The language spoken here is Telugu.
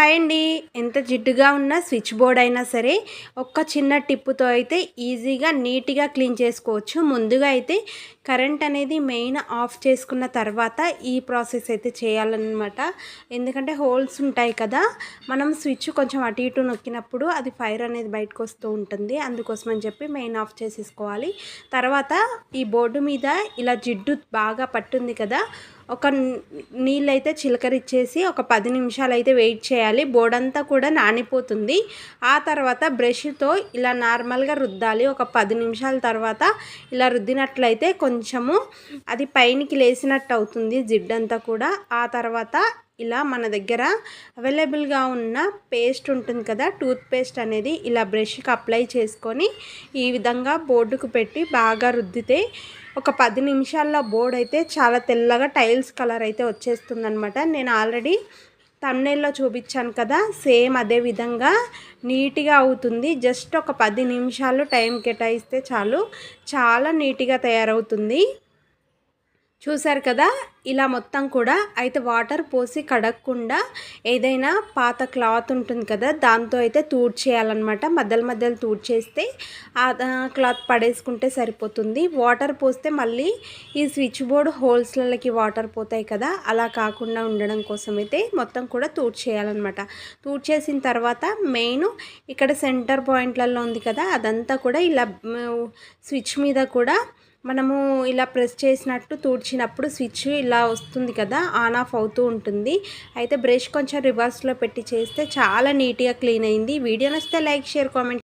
హాయ్ అండి. ఎంత జిడ్డుగా ఉన్న స్విచ్ బోర్డ్ అయినా సరే ఒక్క చిన్న టిప్పుతో అయితే ఈజీగా నీట్గా క్లీన్ చేసుకోవచ్చు. ముందుగా అయితే కరెంట్ అనేది మెయిన్ ఆఫ్ చేసుకున్న తర్వాత ఈ ప్రాసెస్ అయితే చేయాలన్నమాట. ఎందుకంటే హోల్స్ ఉంటాయి కదా మనం స్విచ్ కొంచెం అటు ఇటు నొక్కినప్పుడు అది ఫైర్ అనేది బయటకు వస్తూ ఉంటుంది. అందుకోసం అని చెప్పి మెయిన్ ఆఫ్ చేసేసుకోవాలి. తర్వాత ఈ బోర్డు మీద ఇలా జిడ్డు బాగా పట్టుంది కదా ఒక నీళ్ళైతే చిలకరిచ్చేసి ఒక పది నిమిషాలు అయితే వెయిట్ చేయాలి. బోడంతా కూడా నానిపోతుంది. ఆ తర్వాత బ్రష్తో ఇలా నార్మల్గా రుద్దాలి. ఒక పది నిమిషాల తర్వాత ఇలా రుద్దినట్లయితే కొంచెము అది పైనకి లేసినట్టు అవుతుంది జిడ్డంతా కూడా. ఆ తర్వాత ఇలా మన దగ్గర అవైలబుల్గా ఉన్న పేస్ట్ ఉంటుంది కదా టూత్ పేస్ట్ అనేది ఇలా బ్రష్కి అప్లై చేసుకొని ఈ విధంగా బోర్డుకు పెట్టి బాగా రుద్దితే ఒక పది నిమిషాల్లో బోర్డ్ అయితే చాలా తెల్లగా టైల్స్ కలర్ అయితే వచ్చేస్తుందనమాట నేను ఆల్రెడీ తమ్నేల్లో చూపించాను కదా సేమ్ అదే విధంగా నీట్గా అవుతుంది. జస్ట్ ఒక పది నిమిషాలు టైం కేటాయిస్తే చాలు చాలా నీట్గా తయారవుతుంది. చూసారు కదా? ఇలా మొత్తం కూడా అయితే వాటర్ పోసి కడగకుండా ఏదైనా పాత క్లాత్ ఉంటుంది కదా దాంతో అయితే తూడ్చేయాలన్నమాట. మధ్యలో మధ్యలో తూడ్చేస్తే ఆ క్లాత్ పడేసుకుంటే సరిపోతుంది. వాటర్ పోస్తే మళ్ళీ ఈ స్విచ్ బోర్డ్ హోల్స్లకి వాటర్ పోతాయి కదా అలా కాకుండా ఉండడం కోసం అయితే మొత్తం కూడా తూడ్చేయాలన్నమాట. తూడ్చేసిన తర్వాత మెయిన్ ఇక్కడ సెంటర్ పాయింట్లలో ఉంది కదా అదంతా కూడా ఇలా స్విచ్ మీద కూడా మనము ఇలా ప్రెస్ చేసినట్టు తూడ్చినప్పుడు స్విచ్ ఇలా వస్తుంది కదా ఆన్ ఆఫ్ అవుతూ ఉంటుంది. అయితే బ్రష్ కొంచెం రివర్స్లో పెట్టి చేస్తే చాలా నీట్గా క్లీన్ అయింది. వీడియో నచ్చితే లైక్ షేర్ కామెంట్